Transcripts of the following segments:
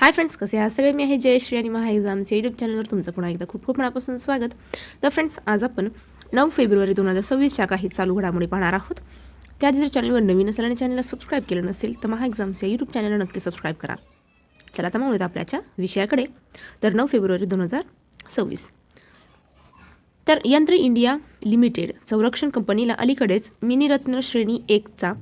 Hi friends कसे आहात? सगळे मी आहे जयश्री आणि महा एक्झामच्या यूट्यूब चॅनलवर तुमचं पुन्हा एकदा खूप खूप मनापासून स्वागत. तर फ्रेंड्स आज आपण नऊ फेब्रुवारी दोन हजार सव्वीसच्या काही चालू घडामोडी पाहणार आहोत. त्याआधी जर चॅनलवर नवीन असेल आणि चॅनलला सबस्क्राईब केलं नसेल तर महा एक्झामच्या यूट्यूब चॅनलला नक्की सबस्क्राईब करा. चला तर मग आपल्याच्या विषयाकडे. तर नऊ फेब्रुवारी दोन हजार सव्वीस. तर यंत्र इंडिया लिमिटेड संरक्षण कंपनीला अलीकडेच मिनिरत्न श्रेणी एकचा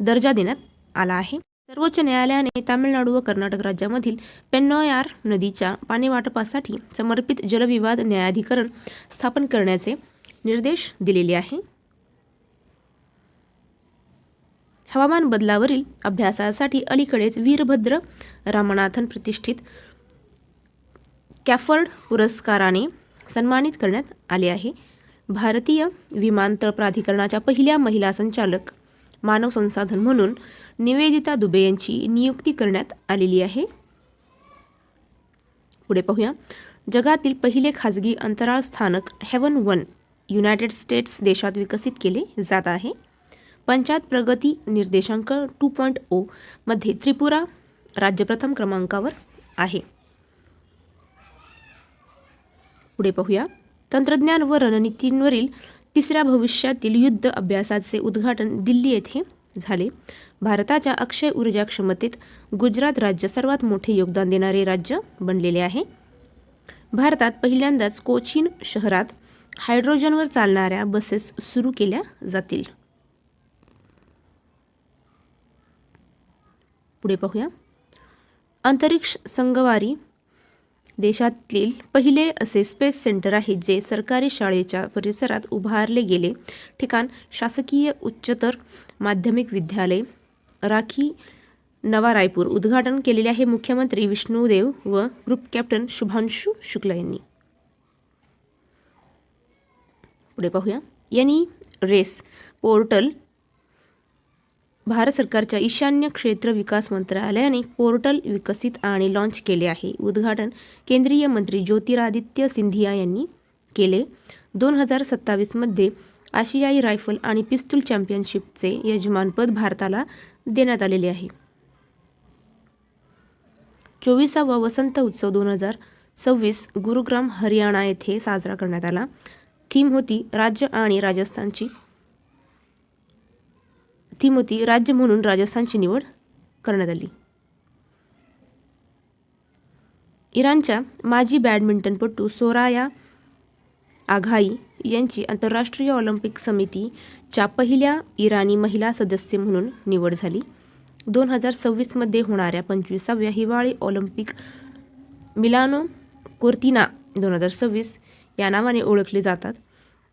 दर्जा देण्यात आला आहे. सर्वोच्च न्यायालयाने तामिळनाडू व कर्नाटक राज्यामधील पेन्नोयार नदीच्या पाणी वाटपासाठी समर्पित जलविवाद न्यायाधिकरण स्थापन करण्याचे निर्देश दिलेले आहे. हवामान बदलावरील अभ्यासासाठी अलीकडेच वीरभद्र रामनाथन प्रतिष्ठित कॅफर्ड पुरस्काराने सन्मानित करण्यात आले आहे. भारतीय विमानतळ प्राधिकरणाच्या पहिल्या महिला संचालक मानव संसाधन म्हणून निवेदिता दुबे यांची नियुक्ती करण्यात आलेली आहे. पुढे पाहूया. जगातील पहिले खाजगी अंतराळ स्थानक हेवन वन युनायटेड स्टेट्स देशात विकसित केले जात आहे. पंचायत प्रगती निर्देशांक टू पॉईंट ओ मध्ये त्रिपुरा राज्य प्रथम क्रमांकावर आहे. पुढे पाहूया. तंत्रज्ञान व रणनीतींवरील तिसऱ्या भविष्यातील युद्ध अभ्यासाचे उद्घाटन दिल्ली येथे झाले. भारताच्या अक्षय ऊर्जा क्षमतेत गुजरात राज्य सर्वात मोठे योगदान देणारे राज्य बनलेले आहे. भारतात पहिल्यांदाच कोचीन शहरात हायड्रोजनवर चालणाऱ्या बसेस सुरू केल्या जातील. पुढे पाहूया. अंतरिक्ष संगवारी देशातील पहिले असे स्पेस सेंटर आहे जे सरकारी शाळेच्या परिसरात उभारले गेले. ठिकाण शासकीय उच्चतर माध्यमिक विद्यालय राखी नवा रायपूर. उद्घाटन केलेले आहे मुख्यमंत्री विष्णुदेव व ग्रुप कॅप्टन शुभांशु शुक्ला यांनी. पुढे पाहूया. यांनी रेस पोर्टल भारत सरकारच्या ईशान्य क्षेत्र विकास मंत्रालयाने पोर्टल विकसित आणि लॉन्च केले आहे. उद्घाटन केंद्रीय मंत्री ज्योतिरादित्य सिंधिया यांनी केले. दोन हजार सत्तावीसमध्ये आशियाई रायफल आणि पिस्तूल चॅम्पियनशिपचे यजमानपद भारताला देण्यात आलेले आहे. चोवीसावा वसंत उत्सव दोन हजार सव्वीस गुरुग्राम हरियाणा येथे साजरा करण्यात आला. थीम होती राज्य आणि राजस्थानची थीम होती राज्य म्हणून राजस्थानची निवड करण्यात आली. इराणच्या माजी बॅडमिंटनपटू सोराया आघाई यांची आंतरराष्ट्रीय ऑलिम्पिक समितीच्या पहिल्या इराणी महिला सदस्य म्हणून निवड झाली. दोन हजार सव्वीसमध्ये होणाऱ्या पंचवीसाव्या हिवाळी ऑलिम्पिक मिलानो कोर्तिना दोन हजार सव्वीस या नावाने ओळखले जातात.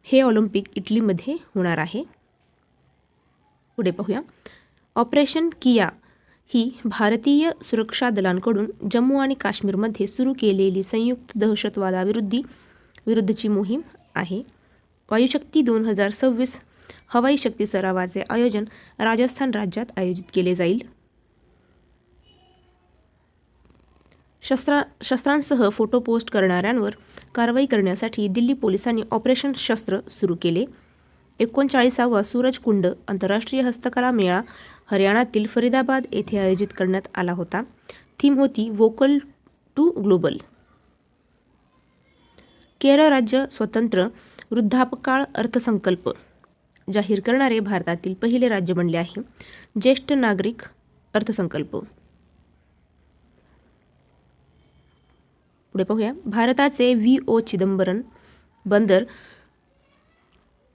हे ऑलिम्पिक इटलीमध्ये होणार आहे. पुढे पाहूया. ऑपरेशन किया ही भारतीय सुरक्षा दलांकडून जम्मू आणि काश्मीरमध्ये सुरू केलेली संयुक्त दहशतवादाविरुद्धी विरुद्धची मोहीम आहे. वायुशक्ती दोन हजार सव्वीस हवाई शक्ती सरावाचे आयोजन राजस्थान राज्यात आयोजित केले जाईल. शस्त्रा शस्त्रांसह फोटो पोस्ट करणाऱ्यांवर कारवाई करण्यासाठी दिल्ली पोलिसांनी ऑपरेशन शस्त्र सुरू केले. एकोणचाळीसावा सूरजकुंड आंतरराष्ट्रीय हस्तकला मेळा हरियाणातील फरीदाबाद येथे आयोजित करण्यात आला होता. थीम होती वोकल टू ग्लोबल केरळ राज्य स्वतंत्र वृद्धापकाळ अर्थसंकल्प जाहीर करणारे भारतातील पहिले राज्य बनले आहे. ज्येष्ठ नागरिक अर्थसंकल्प. पुढे पाहूया. भारताचे व्ही. ओ. चिदंबरम बंदर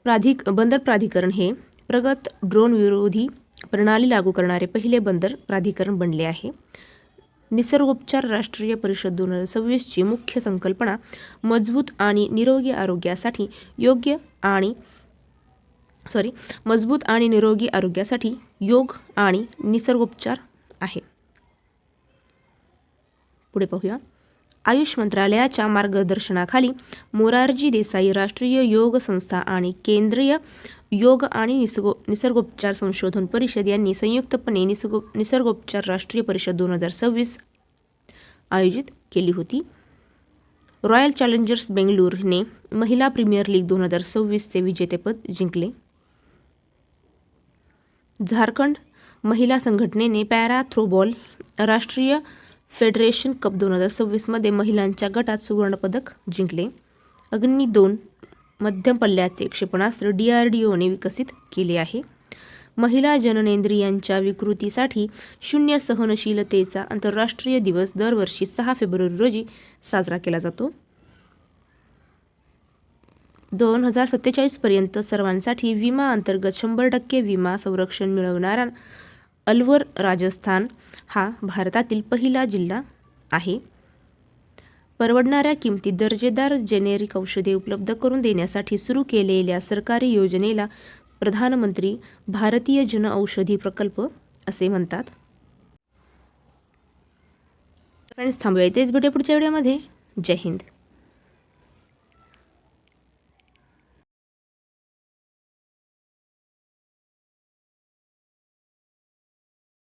प्राधिक बंदर प्राधिकरण हे प्रगत ड्रोन विरोधी प्रणाली लागू करणारे पहिले बंदर प्राधिकरण बनले आहे. निसर्गोपचार राष्ट्रीय परिषद दोन हजार सव्वीसची मुख्य संकल्पना मजबूत आणि निरोगी आरोग्यासाठी योग्य आणि सॉरी मजबूत आणि निरोगी आरोग्यासाठी योग आणि निसर्गोपचार आहे. पुढे पाहूया. आयुष मंत्रालयाच्या मार्गदर्शनाखाली मोरारजी देसाई राष्ट्रीय योग संस्था आणि केंद्रीय योग आणि निसर्गो निसर्गोपचार संशोधन परिषद यांनी संयुक्तपणे निसर्गो निसर्गोपचार राष्ट्रीय परिषद दोन हजार सव्वीस आयोजित केली होती. रॉयल चॅलेंजर्स बेंगलुरूने महिला प्रीमियर लीग दोन हजार सव्वीसचे विजेतेपद जिंकले. झारखंड महिला संघटनेने पॅरा थ्रोबॉल राष्ट्रीय फेडरेशन कप दोन हजार सव्वीसमध्ये महिलांच्या गटात सुवर्णपदक जिंकले. अग्नी दोन मध्यम पल्ल्याचे क्षेपणास्त्र डी आर डी ओने विकसित केले आहे. महिला जननेंद्रियांच्या विकृतीसाठी शून्य सहनशीलतेचा आंतरराष्ट्रीय दिवस दरवर्षी सहा फेब्रुवारी रोजी साजरा केला जातो. दोन हजार सत्तेचाळीसपर्यंत सर्वांसाठी विमा अंतर्गत शंभर टक्के विमा संरक्षण मिळवणारा अलवर राजस्थान हा भारतातील पहिला जिल्हा आहे. परवडणाऱ्या किमतीत दर्जेदार जेनेरिक औषधे उपलब्ध करून देण्यासाठी सुरू केलेल्या सरकारी योजनेला प्रधानमंत्री भारतीय जनऔषधी प्रकल्प असे म्हणतात. फ्रेंड्स थांबूया इथेच. भेटूया पुढच्या व्हिडिओमध्ये. जय हिंद.